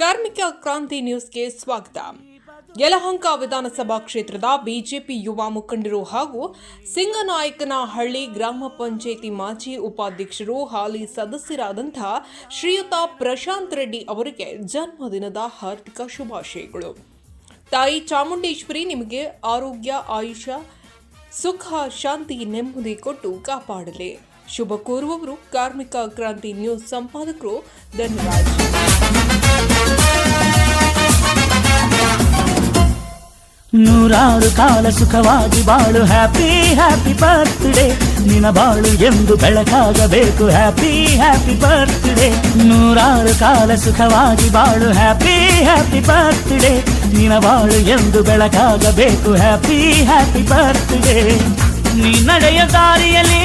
ಕಾರ್ಮಿಕ ಕ್ರಾಂತಿ ನ್ಯೂಸ್ಗೆ ಸ್ವಾಗತ. ಯಲಹಂಕ ವಿಧಾನಸಭಾ ಕ್ಷೇತ್ರದ ಬಿಜೆಪಿ ಯುವ ಮುಖಂಡರು ಹಾಗೂ ಸಿಂಗನಾಯಕನಹಳ್ಳಿ ಗ್ರಾಮ ಪಂಚಾಯಿತಿ ಮಾಜಿ ಉಪಾಧ್ಯಕ್ಷರು ಹಾಲಿ ಸದಸ್ಯರಾದಂಥ ಶ್ರೀಯುತ ಪ್ರಶಾಂತ್ ರೆಡ್ಡಿ ಅವರಿಗೆ ಜನ್ಮದಿನದ ಹಾರ್ದಿಕ ಶುಭಾಶಯಗಳು. ತಾಯಿ ಚಾಮುಂಡೇಶ್ವರಿ ನಿಮಗೆ ಆರೋಗ್ಯ ಆಯುಷ ಸುಖ, ಶಾಂತಿ, ನೆಮ್ಮದಿ ಕೊಟ್ಟು ಕಾಪಾಡಲಿ. ಶುಭ ಕೋರುವವರು ಕಾರ್ಮಿಕ ಕ್ರಾಂತಿ ನ್ಯೂಸ್ ಸಂಪಾದಕರು, ಧನ್ಯವಾದ. ನೂರಾರು ಕಾಲ ಸುಖವಾಗಿ ಬಾಳು ಹ್ಯಾಪಿ ಹ್ಯಾಪಿ ಬರ್ತ್ಡೇ ನಿನ ಬಾಳು ಎಂದು ಬೆಳಕಾಗಬೇಕು ಹ್ಯಾಪಿ ಹ್ಯಾಪಿ ಬರ್ತ್ಡೇ ನೂರಾರು ಕಾಲ ಸುಖವಾಗಿ ಬಾಳು ಹ್ಯಾಪಿ ಹ್ಯಾಪಿ ಬರ್ತ್ಡೇ ನಿನ ಬಾಳು ಎಂದು ಬೆಳಕಾಗಬೇಕು ಹ್ಯಾಪಿ ಹ್ಯಾಪಿ ಬರ್ತ್ಡೇ ನೀ ನಡೆಯ ದಾರಿಯಲ್ಲಿ